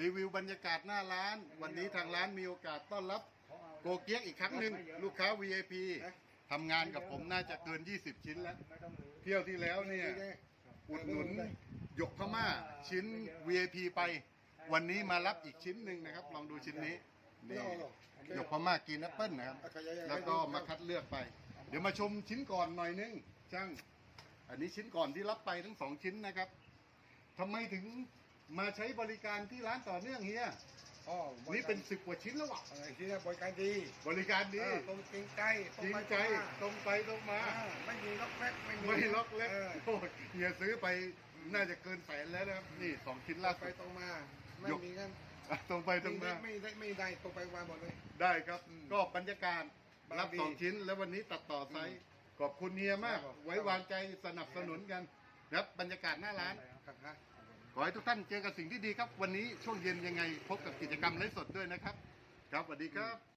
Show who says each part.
Speaker 1: รีวิวบรรยากาศหน้าร้าน วันนี้ทางร้านมีโอกาสต้อนรับโกเกียกอีกครั้งหนึ่งลูกค้า VIP ทำงานกับผมน่าจะเกิน 20 ชิ้นแล้ว เที่ยวที่แล้วเนี่ยอุดหนุนหยกพม่าชิ้น VIP ไป วันนี้มารับอีกชิ้นหนึ่งนะครับ ลองดูชิ้นนี้นี่หยกพม่ากินแอปเปิ้ลนะครับ แล้วก็มาคัดเลือกไป เดี๋ยวมาชมชิ้นก่อนหน่อยนึงช่าง อันนี้ชิ้นก่อนที่รับไปทั้งสองชิ้นนะครับทำไมถึง มาใช้บริการที่ร้านต่อเนื่องเฮีย
Speaker 2: อ๋อ
Speaker 1: นี่เป็นสิบกว่าชิ้นแล้ววะ
Speaker 2: อะไรที่นี่บริการดี
Speaker 1: บริการดี
Speaker 2: เออตรงจริงใจ
Speaker 1: จริงใจตรงไปตรงมา
Speaker 2: อ่าไม่มีล็อกแรกไม่มี
Speaker 1: ไม่ล็อกเล็ก
Speaker 2: เออ
Speaker 1: โอ้ยเฮียซื้อไปน่าจะเกินแสนแล้วนะครับนี่สองชิ้น
Speaker 2: ตร
Speaker 1: ล่างสุ
Speaker 2: ไป
Speaker 1: ด
Speaker 2: ตรงมาไม่
Speaker 1: ยก
Speaker 2: มีกัน
Speaker 1: อะตรงไปตรงมา
Speaker 2: ไม่ได้ไม่ได้ตรงไปมาหมดเลย
Speaker 1: ได้ครับ
Speaker 2: อืม
Speaker 1: ก็บรรยากาศ
Speaker 2: บาง
Speaker 1: รับ
Speaker 2: ดี
Speaker 1: สองชิ้น แล้ววันนี้ตัดต่อไซส์ขอบคุณเฮียมาก
Speaker 2: ครับผม
Speaker 1: ไว้วางใจสนับสนุนกันครับบรรยากาศหน้าร้าน
Speaker 2: ครับฮะ
Speaker 1: ขอให้ทุกท่านเจอกับสิ่งที่ดีครับ วันนี้ช่วงเย็นยังไงพบกับกิจกรรมไลฟ์สดด้วยนะครับ ครับสวัสดีครับ